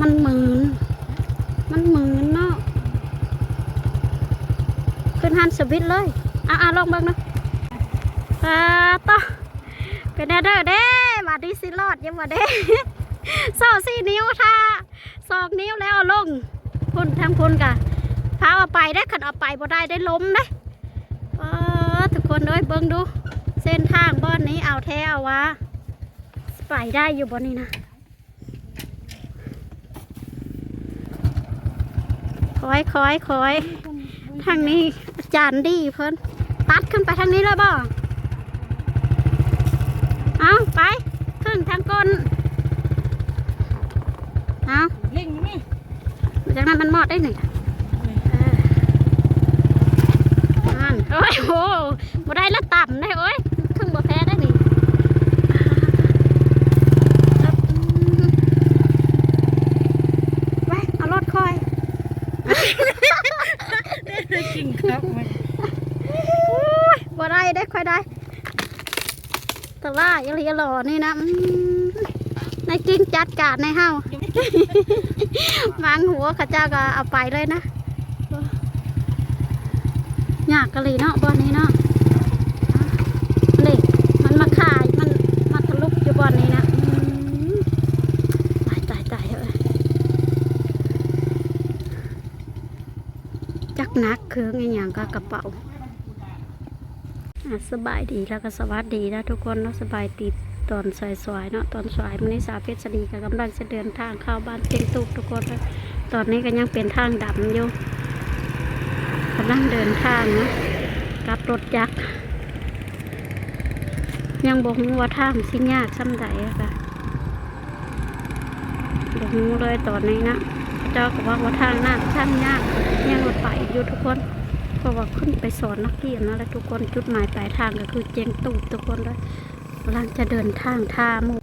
มันหมืนมันหมืนเนาะขึ้นหันสวิตเลยอะอะลองเบิ่งนะอ่าต่อเป็นแน่เด้อเด้มาดีสิรอดยังมาเด้โซ่สี่นิ้วท่าสองนิ้วแล้วเอาลงพุ่นทั้งพุ่นกะพาเอาไปได้ขันเอาไปบ่ได้ได้ล้มได้ทุกคนเอ้ยเบิ่งดู เส้นทางบ้านนี้เอาแท้เอาวะไปได้อยู่บนนี้นะ คอยคอยคอยทางนี้อาจารย์ดีเพิ่นตัดขึ้นไปทางนี้เลยบ่เอาไป ขึ้นทางก้นเอาลิงนี่จากนั้นมันมอดได้หนึ่งนั่นโอ้ยโหบ่ได้ละต่ำได้โอ้ยครึ่งบ่แพ้ได้นี่ไปเอารถคอย จริงครับมันอุ้ยบ่ได้ได้ค่อยได้แต่ว่ายังเรียหล่อนี่นะในกิ้งจัดการในเฮาวางหัวข้าเจ้าก็เอาไปเลยนะยากกะลีเนาะบอนนี้เนาะนี่มันมาขายมันมาทะลุอยู่บอนนี้นะอืมตายตายตายเอ้ยจักห นักเครื่องอย่างก็กระเป๋าสบายดีแล้วก็สวัสดีนะทุกคนเนาะสบายดีตอนสายๆเนาะตอนสายมันนี้สาวเพชรศรีก็กำลังจะเดินทางเข้าบ้านเจงตุกทุกคนตอนนี้ก็ยังเป็นทางดำอยู่กำลังเดินทางนะกับรถยักษ์ยังบอกว่าทางสิยากซ้ำใดอะค่ะบอกเลยตอนนี้นะ จ้าก็ว่าว่าทางน่าช่างยากยังรถไปอยู่ทุกคนเพราะว่าขึ้นไปสอนนักเรียนนะแล้วทุกคนจุดหมายปลายทางก็คือเจงตูดทุกคนเลยกำลังจะเดินทางท่ามุ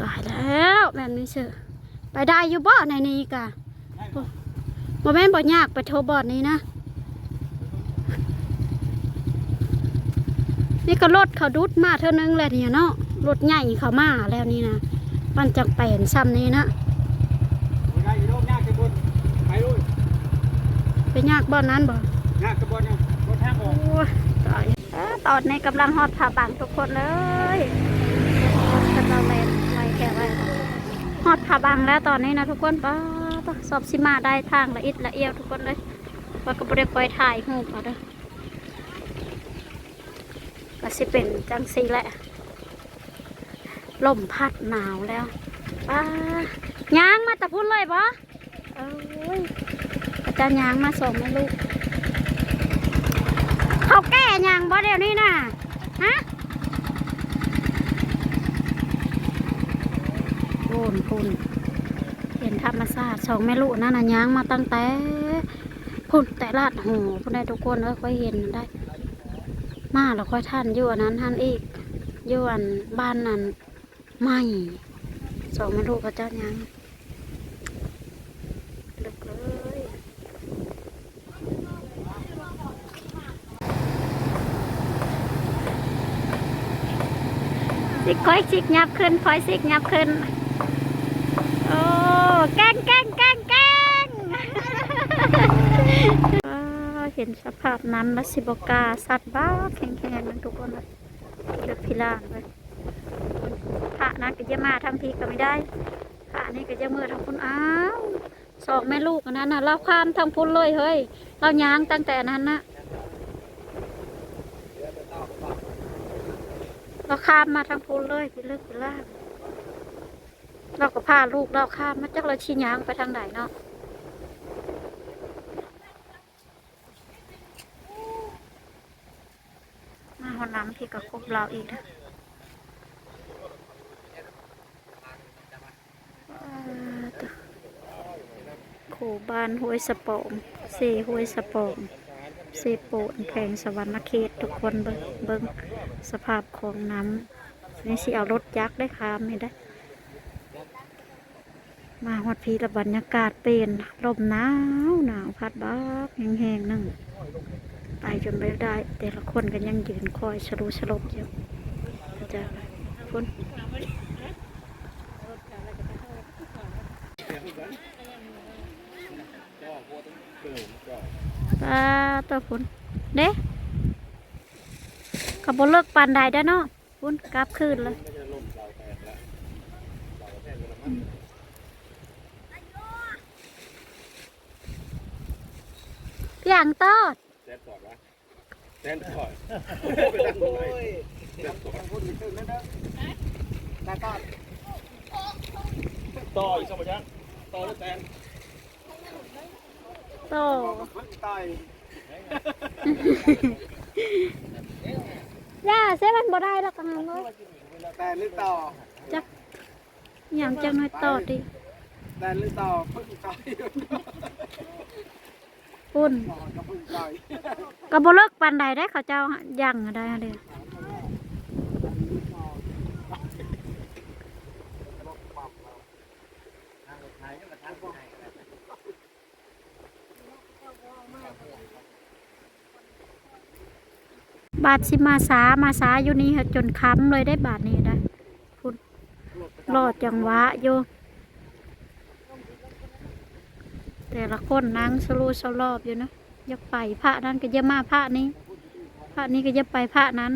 ตายแล้วแบบนี้เชื่อไปได้อยู่บ่ในนี้กะโมแม่นบ่ยากไปโทรบอดนี้นะ นี่ก็รถเขาดุดมาเท่านึงแล้วเนี่ยเนาะรถใหญ่เขามาแล้วนี่นะมันจังแปลนซ้ำนี้นะ ได้อยู่โลกยากจะบนไปลุย ไปยากบ่อนนั้นบ่ยากจะบนเนี่ยบนทางออกโอ้ยตายเอ้อตอนนี้กำลังฮอดผาบังทุกคนเลยกำลังแลนไว้แค่ไว้ฮอดผาบังแล้วตอนนี้นะทุกคนป้าบสอบสิมาได้ทางละอิดละเอียวทุกคนเลยว่าก็บ่ได้คอยถ่ายรูปเอาเด้อก็สิเป็นจังสีแหละลมพัดหนาวแล้วป้ายางมาแต่พุ่นเลยปะเอ้ยอา จายางมาส่งให้ลูกเขาแก้ยางบ่เดี๋ยวนี้นะฮะโอนพุ่นเห็นธรรมชาติสองแม่ลูกนั่นน่ะยางมาตั้งแต่พุ่นแต่ลาดหูพุ่นได้ทุกคนเออค่อยเห็นได้ มาแล้วค่อยท่านอยู่อันนั้นท่านอีกอยู่อันบ้านนั้นไม่สองแม่ลูกกับเจ้ายังลึกเลย สิค่อยสิกยับขึ้นค่อยสิกยับขึ้น โอ้แกงแกงแกงแกงเห็นสภาพนั้นแล้วสิบกาสัตว์บ้าแข็งแข็งทุกคนเลยเลือกพิลานเลยพระนะก็จะมาทำพีก็ไม่ได้พระนี่ก็จะมือทำคุณอ้าวสองแม่ลูกอันนั้นนะเราข้ามทางพุ่นเลยเฮ้ย เราย้างตั้งแต่นั้นนะ เราข้ามมาทางพุ่นเลยพิลึกพิลาเราก็พาลูกเราข้ามมาจากเราชี้ยางไปทางไหนเนาะมาหอน้ำที่กับคบเราอีกนะเอ่อตัวขู่บ้านห้วยสะโปมเซห้วยสะโปม เซโปนแพงสวรรณเขตทุกคนเบิ้งเบิ้งสภาพของน้ำนี่สิเอารถยักษ์ได้คามนี่ได้ มาหอดพีละบรรยากาศเป็นลมหนาวหนาวพัดบักแห้งๆนั่งไปจนไม่ได้ แต่ละคนก็ยังยืนคอยสรุสลบอยู่จะฝนปลา ตัวฝุ่นเด้กับบเลิกปานใดได้อเนาะฝุ่นกลับคืนเลยเพียงตอดแซนปอดวะแซนปอดโอ้ยต้องพูดถึงนั่นเด้อตาตอดต่ออีกสองชั้นต่อแล้วแซนโตพึ่งต่อ ยย่าเซมันบ่ได้แล้วกันเลยแต่ลึกต่อจักอย่างจังน้อยตอดดิแต่ลึกต่อพึ่งต่อยฝุ่นต่อก็พึ่งต่อยกับบเลิกปานใดได้อเขาเจ้ายังอะได้อะเด้อ บาทสิมาสามาสาอยู่นี่ค่ะจนค้ำเลยได้บาทนี้ได้พุดรอดจังหวะอยู่แต่ละคนนางสลูสลอบอยู่นะอย่าไปพระนั้นก็อย่ามาพระนี้พระนี้ก็อย่าไปพระนั้น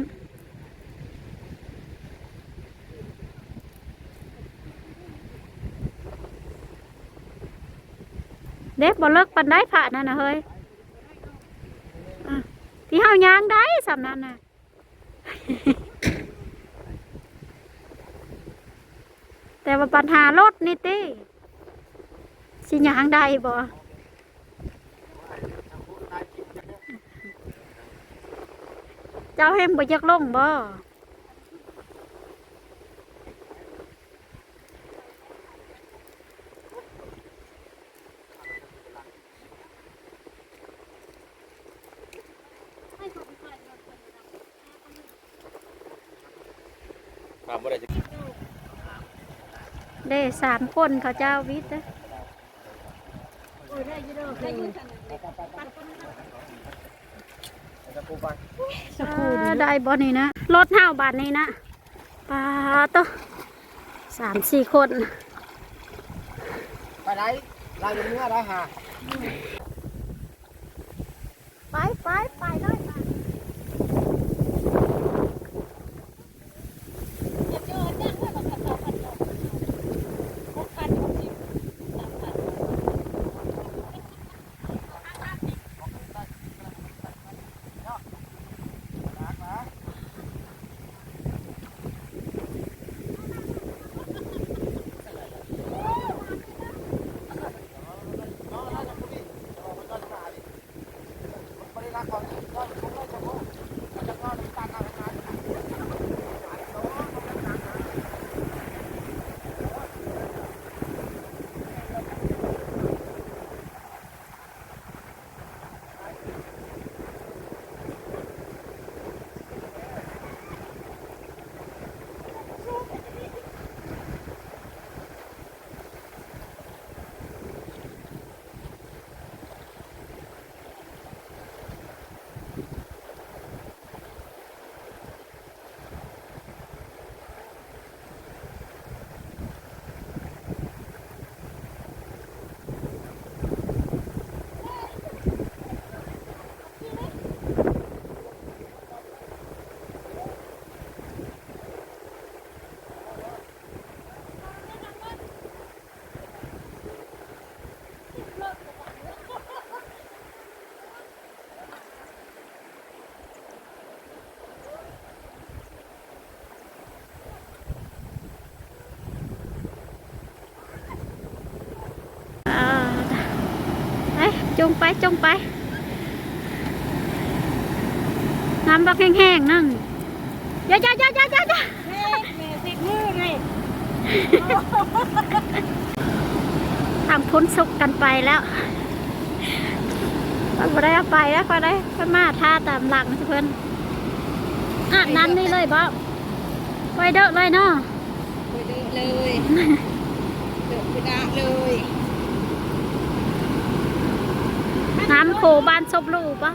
เด็กบ่เลิกปันได้พระนั่นนะเฮ้ย ที่เฮายางได้สำนั้นน่ะแต่ว่าปัญหารถนี่ติสิยางได้บ่เจ้าเห็นบ่อยากลงบ่ ความว่าอะไรจะเด้สามคนเขาเจ้าวิทย์เด้อ่าได้บ่นี่นะรถเฮาบาทนี้นะปลาโตะสามสี่คน ไปไหนลายเนื้อได้ฮะไปไปไปเลย อ่ งไปจงไป น้ำบักแห้งๆนั่งอย่าอย่าอย่าอย่าอย่าอย่าแม่แม่ติดมือไงทางพ้นสุกกันไปแล้วมันบ่ได้เอาไปแล้วก็ได้ก็มาท่าตามหลังเพื่อนอะนั้นนี่เลยบ่ไปเด้อเลยเนาะไปเดินเลยเดินไปด่าเลย น้ำโขบานซบลูกป่ะ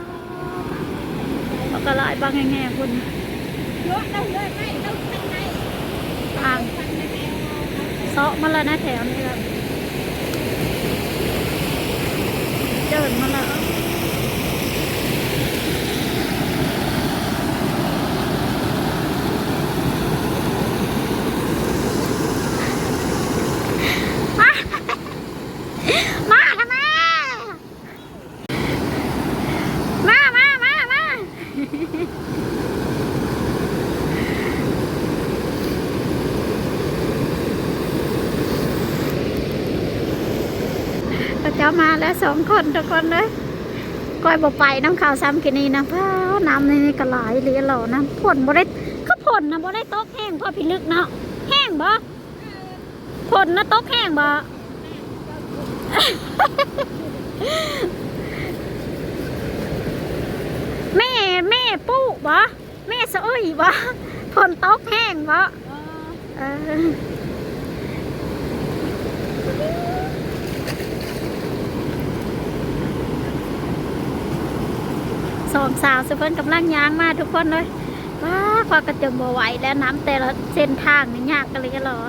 แล้วก็ลอยบางแง่ๆคุณยกเราเลยไม่ต้องทางไหนทางเซาะมาแล้วนะแถวนี้แล้วเดินมาแล้ว เจ้ามาแล้ว สองคนทุกคนเลยก้อยบ่ไปน้ำข่าวซ้ำกินนี่นะพ้าน้ำนี่ก็ไหลเหลียหล่อน้ำพ่นบ่ได้ก็พ่นนะบ่ได้ตกแห้งเพราะพิลึกเนาะแห้งบ่พ่นนะตกแห้งบ่แม่แม่ปุ๊บ่แม่สะอ้ยบ่พ่นตกแห้งบ่เออ สองสาวสุเพิ่นกำลังย้างมาทุกคนเลยว้าควากระจงบ่ไหวแล้วน้ำแต่ละเส้นทางนี่ยากกันเลยกันหรอ